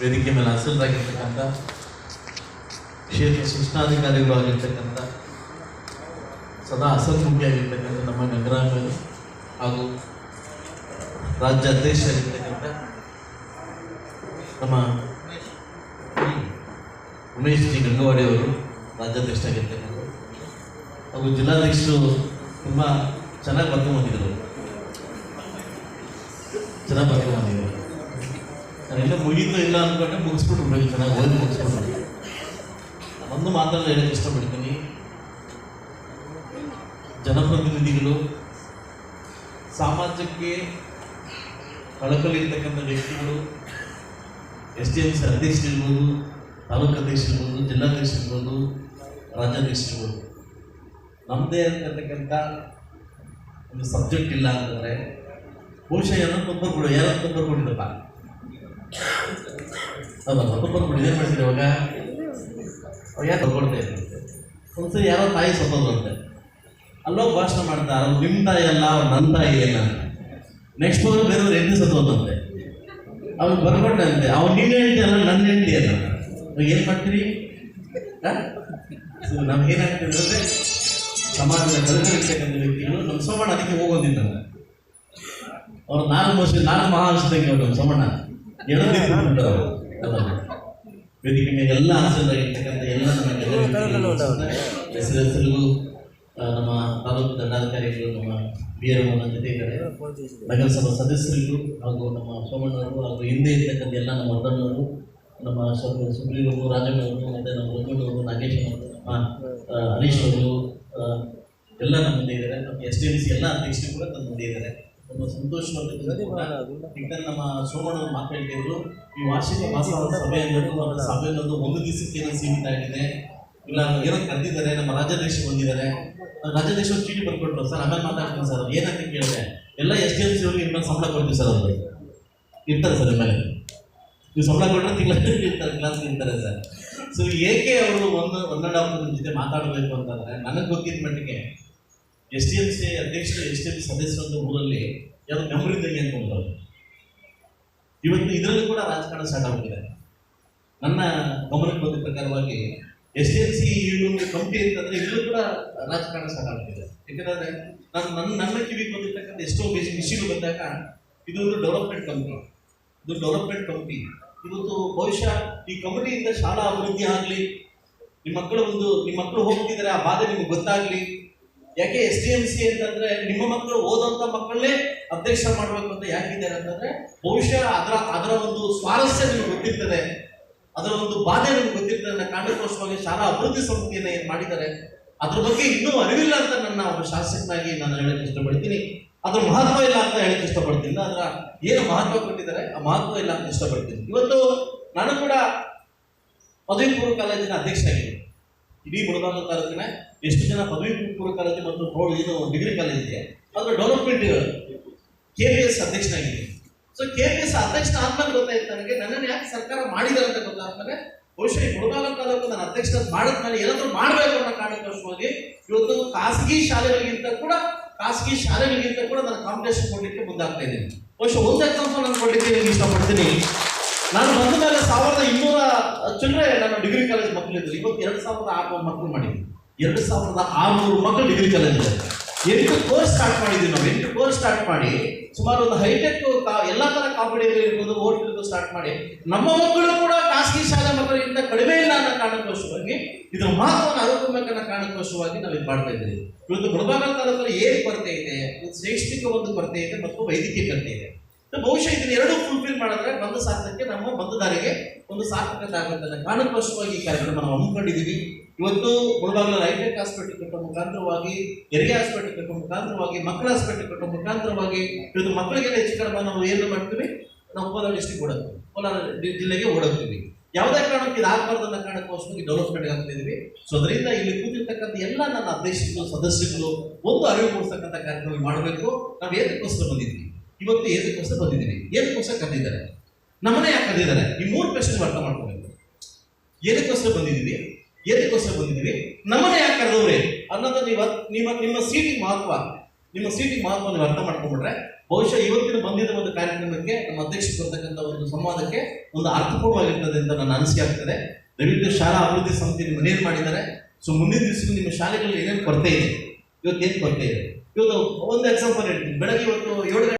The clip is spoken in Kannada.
ವೇದಿಕೆ ಮೇಲೆ ಹಸಿರಾಗಿರ್ತಕ್ಕಂಥ ಕ್ಷೇತ್ರ ಶಿಕ್ಷಣಾಧಿಕಾರಿಗಳು ಆಗಿರ್ತಕ್ಕಂಥ ಸದಾ ಹಸನ್ಮುಖಿಯಾಗಿರ್ತಕ್ಕಂಥ ನಮ್ಮ ಗಂಗರಾಮರು ಹಾಗೂ ರಾಜ್ಯ ಅಧ್ಯಕ್ಷರಾಗಿರ್ತಕ್ಕಂಥ ನಮ್ಮ ಉಮೇಶ್ ಜಿ ಗಂಗವಾಡಿ ಅವರು ಆಗಿರ್ತಕ್ಕಂಥ ಹಾಗೂ ಜಿಲ್ಲಾಧ್ಯಕ್ಷರು ತುಂಬ ಚೆನ್ನಾಗಿ ಬರ್ಕೊಂಡು ಬಂದಿದ್ದರು ಚೆನ್ನಾಗಿ ಬರ್ಕೊಂಡು ಬಂದಿದ್ದರು ನಾನೆಲ್ಲ ಮುಗಿದು ಇಲ್ಲ ಅಂದ್ಕೊಂಡೆ ಮುಗಿಸ್ಬಿಟ್ರು ಬಿಡಬೇಕು ಚೆನ್ನಾಗಿ ಓದಿ ಮುಗಿಸ್ಬಿಟ್ರು. ಒಂದು ಮಾತನ್ನು ಹೇಳಕ್ಕೆ ಇಷ್ಟಪಡ್ತೀನಿ. ಜನಪ್ರತಿನಿಧಿಗಳು, ಸಮಾಜಕ್ಕೆ ಕಳಕಳಿರ್ತಕ್ಕಂಥ ವ್ಯಕ್ತಿಗಳು ಎಸ್ ಡಿ ಎಂ ಸಿ ಅಧ್ಯಕ್ಷರಿರ್ಬೋದು ತಾಲೂಕು ಅಧ್ಯಕ್ಷರಿರ್ಬೋದು ರಾಜ್ಯಾಧ್ಯಕ್ಷ ರಾಜ್ಯಾಧ್ಯಕ್ಷರಿರ್ಬೋದು ನಮ್ಮದೇ ಆಗಿರ್ತಕ್ಕಂಥ ಒಂದು ಸಬ್ಜೆಕ್ಟ್ ಇಲ್ಲ ಅಂತಂದರೆ, ಬಹುಶಃ ಏನೋ ತೊಂದರೆ ಕೊಡು, ಏನೋ ತೊಂದರೆ ಕೊಟ್ಟಿದ್ದಪ್ಪ. ಕೊಡಿ ಏನು ಮಾಡ್ತೀರಿ ಅವಾಗ ಅವಾಗ ಯಾಕೆ ತಗೊಳ್ತಾ ಇದ್ರು ಒಂದ್ಸರಿ ಯಾರೋ ತಾಯಿ ಸತ್ತೋದ್ರಂತೆ ಅಲ್ಲೋ ಭಾಷಣ ಮಾಡ್ತಾರೆ ಅವ್ರು ನಿಮ್ಮ ತಾಯಿ ಅಲ್ಲ, ಅವ್ರು ನನ್ನ ತಾಯಿ ಅಲ್ಲ ನೆಕ್ಸ್ಟ್ ಹೋಗಿ ಬೇರೆಯವ್ರು ಹೆಂಡತಿ ಸತ್ತೋದಂತೆ ಅವ್ನು ಬರ್ಕೊಂಡಂತೆ ಅವ್ನು ನಿನ್ನ ಹೆಂಡತಿ ಅಲ್ಲ ನನ್ನ ಹೆಂಡತಿ ಅಲ್ಲ. ಅವಾಗ ಏನು ಮಾಡ್ತೀರಿ? ಸೊ ನಮ್ಗೆ ಏನಾಗ್ತದೆ ಅಂದರೆ, ಸಮಾಜದ ಕಲಿತಿರ್ತಕ್ಕಂಥ ವ್ಯಕ್ತಿಗಳು ನಮ್ಮ ಸೋಮಣ್ಣ ಅದಕ್ಕೆ ಹೋಗೋದಿದ್ದಾರೆ ಅವ್ರು ನಾಲ್ಕು ವರ್ಷ ನಾಲ್ಕು ಮಹಾರಾಷ್ಟ್ರಕ್ಕೆ ಅವರು ಬಿಟ್ಬಿಟ್ಟರು ಅವ್ರು. ವೇದಿಕೆ ಮೇಲೆ ಎಲ್ಲ ಹಾಸನರಾಗಿರ್ತಕ್ಕಂಥ ಎಲ್ಲ ಹೆಸರು ಹೆಸರಿಗೂ ನಮ್ಮ ತಾಲೂಕು ದಂಡಾಧಿಕಾರಿಗಳು ನಮ್ಮ ಬಿ ಆರ್ ಜೊತೆ ಇದ್ದಾರೆ. ನಗರಸಭಾ ಸದಸ್ಯರಿಗೂ ಹಾಗೂ ನಮ್ಮ ಸೋಮಣ್ಣವರು ಹಾಗೂ ಹಿಂದೆ ಇರ್ತಕ್ಕಂಥ ಎಲ್ಲ ನಮ್ಮ ವರ್ಧಣ್ಣವರು ನಮ್ಮ ಸುಗ್ರೀವರು ರಾಜಣ್ಣವರು ಮತ್ತು ನಮ್ಮ ರಂಗಣ್ಣವರು ನಾಗೇಶ್ ಅವರು ನಮ್ಮ ಆ, ಹರೀಶ್ ಅವರು ಎಲ್ಲ ನಮ್ಮ ಮುಂದೆ ಇದ್ದಾರೆ. ನಮ್ಮ ಎಸ್ ಡಿ ಎಂ ಸಿ ಎಲ್ಲ ಅಧ್ಯಕ್ಷರು ಕೂಡ ನಮ್ಮ ಮುಂದೆ ಇದ್ದಾರೆ. ತುಂಬ ಸಂತೋಷವಾಗಿ ನಮ್ಮ ಸೋಮಣ್ಣ ಮಾತಾಡಿದ್ರು ಈ ವಾರ್ಷಿಕ ಮಾಸಾವರ ಸಭೆ ಅನ್ನೋದು ಅವರ ಸಭೆ ಅನ್ನೋದು ಒಂದು ದಿವಸಕ್ಕೆ ಸೀಮಿತ ಆಗಿದೆ. ಇಲ್ಲ ಏನೋ ಕರೆದಿದ್ದಾರೆ ನಮ್ಮ ರಾಜ್ಯಾಧ್ಯಕ್ಷರು ಬಂದಿದ್ದಾರೆ. ರಾಜ್ಯಾಧ್ಯಕ್ಷರು ಚೀಟಿ ಬರ್ಕೊಟ್ರು. ಸರ್ ಆಮೇಲೆ ಮಾತಾಡ್ತೀನಿ ಸರ್. ಏನಂತ ಕೇಳಿದೆ ಎಲ್ಲ ಎಸ್ ಡಿ ಎಂ ಸಿ ಅವ್ರಿಗೆ ಇನ್ಮೇಲೆ ಸಂಬಳ ಕೊಡ್ತೀವಿ ಸರ್ ಅವರು. ಇರ್ತಾರೆ ಸರ್ ಮೇಲೆ ನೀವು ಸಂಬಳ ಕೊಟ್ಟರೆ ತಿಂಗಳ ಇರ್ತಾರೆ ಕ್ಲಾಸ್ ಇರ್ತಾರೆ ಸರ್. ಸೊ ಏಕೆ ಅವರು ಒಂದು ಒನ್ ಆ್ಯಂಡ್ ಹಾಫ್ ಜೊತೆ ಮಾತಾಡಬೇಕು ಅಂತಂದರೆ ನನಗೆ ಗೊತ್ತಿದ್ದ ಮಟ್ಟಿಗೆ ಎಸ್ ಡಿ ಎಂ ಸಿ ಅಧ್ಯಕ್ಷರು ಎಸ್ ಡಿ ಎಂ ಸಿ ಸದಸ್ಯರಂತ ಊರಲ್ಲಿ ಯಾವುದು ಮೆಮೊರಿ ಇದ್ದಂಗೆ ಅಂತ ಇವತ್ತು ಇದರಲ್ಲಿ ಕೂಡ ರಾಜಕಾರಣ ಸ್ಟಾರ್ಟ್ ಆಗಿದೆ ನನ್ನ ಗಮನಕ್ಕೆ ಬಂದ ಪ್ರಕಾರವಾಗಿ ಎಸ್ ಡಿ ಎಂ ಸಿ ಒಂದು ಕಮಿಟಿ ಅಂತಂದ್ರೆ ಇದರಲ್ಲೂ ಕೂಡ ರಾಜಕಾರಣ ಸ್ಟಾರ್ಟ್ ಆಗ್ತಿದೆ ಯಾಕಂದ್ರೆ ನಾನು ನನ್ನ ನನ್ನ ಕಿವಿಗೆ ಬಂದಿರ್ತಕ್ಕಂಥ ಎಷ್ಟೋ ಬೇಸಿ ಇಶ್ಯೂ ಬಂದಾಗ ಇದೊಂದು ಡೆವಲಪ್ಮೆಂಟ್ ಕಂಪ್ನಿ ಇದು ಡೆವಲಪ್ಮೆಂಟ್ ಕಂಪ್ನಿ ಇವತ್ತು ಬಹುಶಃ ಈ ಕಮಿಟಿಯಿಂದ ಶಾಲಾ ಅಭಿವೃದ್ಧಿ ಆಗಲಿ ನಿಮ್ಮ ಮಕ್ಕಳು ಒಂದು ನಿಮ್ಮ ಮಕ್ಕಳು ಹೋಗ್ತಿದ್ದಾರೆ ಆ ಬಾಧೆ ನಿಮ್ಗೆ ಗೊತ್ತಾಗ್ಲಿ ಯಾಕೆ ಎಸ್ ಡಿ ಎಂ ಸಿ ಅಂತಂದ್ರೆ ನಿಮ್ಮ ಮಕ್ಕಳು ಓದಂತ ಮಕ್ಕಳನ್ನೇ ಅಧ್ಯಕ್ಷ ಮಾಡಬೇಕು ಅಂತ ಯಾಕಿದ್ದಾರೆ ಅಂತಂದ್ರೆ ಬಹುಶಃ ಅದರ ಅದರ ಒಂದು ಸ್ವಾರಸ್ಯ ನಿಮ್ಗೆ ಗೊತ್ತಿರ್ತದೆ. ಅದರ ಒಂದು ಬಾಧೆ ನಿಮ್ಗೆ ಗೊತ್ತಿರ್ತದೆ ಅನ್ನೋ ಕಾರಣಕ್ಕೋಸ್ಕರವಾಗಿ ಶಾಲಾ ಅಭಿವೃದ್ಧಿ ಸಮಿತಿಯನ್ನ ಏನ್ ಮಾಡಿದ್ದಾರೆ. ಅದ್ರ ಬಗ್ಗೆ ಇನ್ನೂ ಅರಿವಿಲ್ಲ ಅಂತ ನನ್ನ ಒಂದು ಶಾಸಕನಾಗಿ ನಾನು ಹೇಳಕ್ಕೆ ಇಷ್ಟಪಡ್ತೀನಿ. ಅದ್ರ ಮಹತ್ವ ಇಲ್ಲ ಅಂತ ಹೇಳಕ್ಕೆ ಇಷ್ಟಪಡ್ತೀನಿ. ಅದರ ಏನು ಮಹತ್ವ ಕೊಟ್ಟಿದ್ದಾರೆ, ಆ ಮಹತ್ವ ಇಲ್ಲ ಅಂತ ಇಷ್ಟಪಡ್ತೀನಿ. ಇವತ್ತು ನಾನು ಕೂಡ ಪದವಿ ಪೂರ್ವ ಕಾಲೇಜಿನ ಅಧ್ಯಕ್ಷ ಅಧ್ಯಕ್ಷನಾಗಿದ್ದೀನಿ ಇಡೀ ಮುಳಬಾಗಿಲು ತಾಲೂಕಿನ ಎಷ್ಟು ಜನ ಪದವಿ ಪೂರ್ವ ಕಾಲೇಜು ಮತ್ತು ಪ್ರೌಢ ಇದು ಡಿಗ್ರಿ ಕಾಲೇಜ್ ಇದೆ, ಅದರ ಡೆವಲಪ್ಮೆಂಟ್ ಕೆ ಪಿ ಎಸ್ ಅಧ್ಯಕ್ಷನಾಗಿದೆ. ಸೊ ಕೆ ಪಿ ಎಸ್ ಅಧ್ಯಕ್ಷ ಆದ್ಮೇಲೆ ಗೊತ್ತಾಯ್ತು ನನಗೆ, ನನ್ನನ್ನು ಯಾಕೆ ಸರ್ಕಾರ ಮಾಡಿದ್ದಾರೆ ಅಂತ ಗೊತ್ತಾದ್ಮೇಲೆ ಬಹುಶಃ ಮುಳಬಾಗಿಲು ತಾಲೂಕು ನನ್ನ ಅಧ್ಯಕ್ಷ ಮಾಡಿದ್ಮೇಲೆ ಏನಾದರೂ ಮಾಡಬೇಕು ಅನ್ನೋ ಕಾರಣಕ್ಕೋಸ್ಕರವಾಗಿ ಇವತ್ತು ಖಾಸಗಿ ಶಾಲೆಗಳಿಗಿಂತ ಕೂಡ, ಖಾಸಗಿ ಶಾಲೆಗಳಿಗಿಂತ ಕೂಡ ನಾನು ಕಾಂಪಿಟೇಷನ್ ಕೊಡಲಿಕ್ಕೆ ಮುಂದಾಗ್ತಾ ಇದ್ದೀನಿ. ಬಹುಶಃ ಒಂದು ಎಕ್ಸಾಂಪಲ್ ನಾನು ಕೊಡಲಿಕ್ಕೆ ನಿಮ್ಗೆ ಇಷ್ಟಪಡ್ತೀನಿ. ನಾನು ಬಂದ ಮೇಲೆ ಸಾವಿರದ ಇನ್ನೂರ ಚಿಲ್ಲರೆ ನಾನು ಡಿಗ್ರಿ ಕಾಲೇಜ್ ಮಕ್ಕಳಿದ್ರು ಇವತ್ತು ಎರಡು ಸಾವಿರದ ಆರುನೂರು ಮಕ್ಕಳು ಮಾಡಿದ್ವಿ ಎರಡು ಸಾವಿರದ ಆರುನೂರು ಮಕ್ಕಳು ಡಿಗ್ರಿ ಕಾಲೇಜ್ ಎಂಟು ಕೋರ್ಸ್ ಸ್ಟಾರ್ಟ್ ಮಾಡಿದ್ವಿ ನಾವು. ಎಂಟು ಕೋರ್ಸ್ ಸ್ಟಾರ್ಟ್ ಮಾಡಿ, ಸುಮಾರು ಒಂದು ಹೈಟೆಕ್ ಎಲ್ಲ ತರ ಕಾಂಪಿಟೇಟಿವ್ ಇರ್ಬೋದು ಓಟ್ ಸ್ಟಾರ್ಟ್ ಮಾಡಿ, ನಮ್ಮ ಮಕ್ಕಳು ಕೂಡ ಖಾಸಗಿ ಶಾಲಾ ಮಕ್ಕಳಿಗಿಂತ ಕಡಿಮೆ ಇಲ್ಲ ಅನ್ನೋ ಕಾರಣಕ್ಕೋಸ್ಕರವಾಗಿ, ಇದರ ಮಹತ್ವವನ್ನು ಅರಿತುಬೇಕನ್ನೋ ಕಾರಣಕ್ಕೋಸ್ಕರವಾಗಿ ನಾವು ಇದು ಮಾಡ್ತಾ ಇದ್ದೀವಿ. ಇವತ್ತು ಮುಳಬಾಗಲ ತಾಲೂಕಲ್ಲಿ ಏನು ಕೊರತೆ ಇದೆ? ಒಂದು ಶೈಕ್ಷಣಿಕ ಒಂದು ಕೊರತೆ ಇದೆ ಮತ್ತು ವೈದ್ಯಕೀಯ ಕೊರತೆ ಇದೆ. ಬಹುಶಃ ಇದನ್ನ ಎರಡು ಫುಲ್ಫಿಲ್ ಮಾಡಿದ್ರೆ ಬಂದ ಸಾರ್ಥಕ್ಕೆ ನಮ್ಮ ಬಂದದಾರಿಗೆ ಒಂದು ಸಾರ್ಥಕತೆ ಆಗುತ್ತೆ ಕಾರಣಕ್ಕೋಸ್ಕರವಾಗಿ ಈ ಕಾರ್ಯಕ್ರಮ ನಾವು ಹಮ್ಮಿಕೊಂಡಿದ್ದೀವಿ. ಇವತ್ತು ಮುಳಬಾಗಿಲ ಹೈಟೆಕ್ ಹಾಸ್ಪಿಟಲ್ ಕಟ್ಟೋ ಮುಖಾಂತರವಾಗಿ, ಹೆರಿಗೆ ಹಾಸ್ಪಿಟಲ್ ಕಟ್ಟೋ ಮುಖಾಂತರವಾಗಿ, ಮಕ್ಕಳ ಹಾಸ್ಪಿಟಲ್ ಕಟ್ಟೋ ಮುಖಾಂತರವಾಗಿ ಇವತ್ತು ಮಕ್ಕಳಿಗೆಲ್ಲ ಹೆಚ್ಚು ಕಡಿಮೆ ನಾವು ಏನು ಮಾಡ್ತೀವಿ? ನಾವು ಕೋಲಾರ ಡಿಸ್ಟಿಕ್ ಓಡೋಗ್ತೀವಿ ಕೋಲಾರ ಜಿಲ್ಲೆಗೆ ಓಡೋಗ್ತೀವಿ ಯಾವುದೇ ಕಾರಣಕ್ಕೆ ಇದು ಆಗಬಾರ್ದು ಅನ್ನೋ ಕಾರಣಕ್ಕೋಸ್ಕರ ಡೆವಲಪ್ಮೆಂಟ್ ಆಗ್ತಾ ಇದೀವಿ. ಸೊ ಅದರಿಂದ ಇಲ್ಲಿ ಕೂತಿರ್ತಕ್ಕಂಥ ಎಲ್ಲ ನನ್ನ ಅಧ್ಯಕ್ಷರು ಸದಸ್ಯರು ಒಂದು ಅರಿವು ಮೂಡಿಸ್ತಕ್ಕಂಥ ಕಾರ್ಯಕ್ರಮ ಮಾಡಬೇಕು. ನಾವು ಏತಕ್ಕೋಸ್ಕರ ಬಂದಿದ್ವಿ ಇವತ್ತು ಏನಕ್ಕೋಸ್ಕರ ಬಂದಿದ್ದೀನಿ. ಏನಕ್ಕೋಸ್ಕರ ಕರೆದಿದ್ದಾರೆ. ನಮ್ಮನೆ ಯಾಕೆ ಕರೆದಿದ್ದಾರೆ? ಈ ಮೂರು ಪ್ರಶ್ನೆ ಅರ್ಥ ಮಾಡ್ಕೋಬೇಕು. ಏನಕ್ಕೋಸ್ಕರ ಬಂದಿದ್ದೀವಿ. ಏನಕ್ಕೋಸ್ಕರ ಬಂದಿದ್ದೀವಿ. ನಮ್ಮನೆ ಯಾಕೆ ಕರೆದವ್ರೆ? ಅನ್ನೋದು ನೀವು ನಿಮ್ಮ ನಿಮ್ಮ ಸೀಟಿಗೆ ಮಹತ್ವ. ನಿಮ್ಮ ಸೀಟಿಗೆ ಮಹತ್ವ ನೀವು ಅರ್ಥ ಮಾಡ್ಕೊಂಡ್ರೆ ಬಹುಶಃ ಇವತ್ತಿನ ಬಂದಿದ್ದ ಒಂದು ಕಾರ್ಯಕ್ರಮಕ್ಕೆ ನಮ್ಮ ಅಧ್ಯಕ್ಷರು ಬರ್ತಕ್ಕಂಥ ಒಂದು ಸಂವಾದಕ್ಕೆ ಒಂದು ಅರ್ಥಪೂರ್ಣವಾಗಿರ್ತದೆ ಅಂತ ನನ್ನ ಅನಿಸಿಕೆ ಆಗ್ತದೆ. ದಯವಿಟ್ಟು ಶಾಲಾ ಅಭಿವೃದ್ಧಿ ಸಮಿತಿ ನಿಮ್ಮ ನೇರ್ ಮಾಡಿದ್ದಾರೆ. ಸೊ ಮುಂದಿನ ದಿವಸ ನಿಮ್ಮ ಶಾಲೆಗಳಲ್ಲಿ ಏನೇನು ಕೊರತೆ ಇದೆ? ಇವತ್ತು ಏನು ಕೊರತೆ ಇದೆ? ಇವತ್ತು ಒಂದು ಎಕ್ಸಾಂಪಲ್ ಹೇಳ್ತೀನಿ. ಬೆಳಗ್ಗೆ ಇವತ್ತು ಏಳು